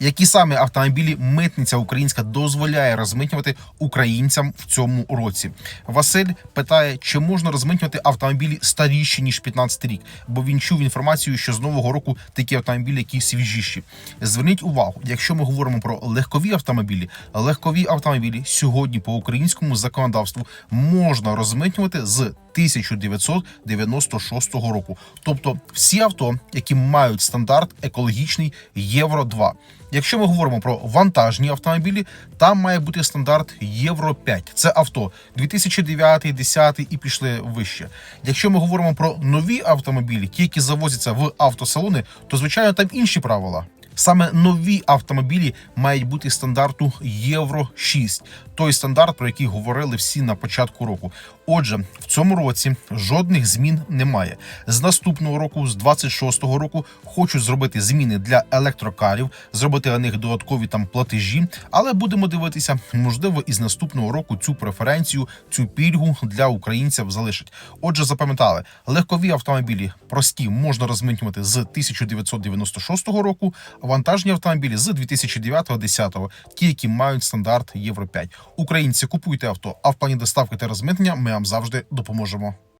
Які саме автомобілі митниця українська дозволяє розмитнювати українцям в цьому році? Василь питає, чи можна розмитнювати автомобілі старіші ніж 15 рік, бо він чув інформацію, що з нового року такі автомобілі, які свіжіші. Зверніть увагу, якщо ми говоримо про легкові автомобілі, легкові автомобілі сьогодні по українському законодавству можна розмитнювати з 1996 року. Тобто всі авто, які мають стандарт екологічний Євро 2. Якщо ми говоримо про вантажні автомобілі, там має бути стандарт Євро 5. Це авто 2009, 10 і пішли вище. Якщо ми говоримо про нові автомобілі, ті, які завозяться в автосалони, то звичайно там інші правила. Саме нові автомобілі мають бути стандарту Євро 6, той стандарт, про який говорили всі на початку року. Отже, в цьому році жодних змін немає. З наступного року, з 26-го року, хочуть зробити зміни для електрокарів, зробити на них додаткові там платежі. Але будемо дивитися, можливо, із наступного року цю преференцію, цю пільгу для українців залишать. Отже, запам'ятали, легкові автомобілі прості можна розмитнювати з 1996 року, вантажні автомобілі з 2009-10, ті, які мають стандарт Євро 5. Українці купуйте авто, а в плані доставки та розмитнення ми вам завжди допоможемо.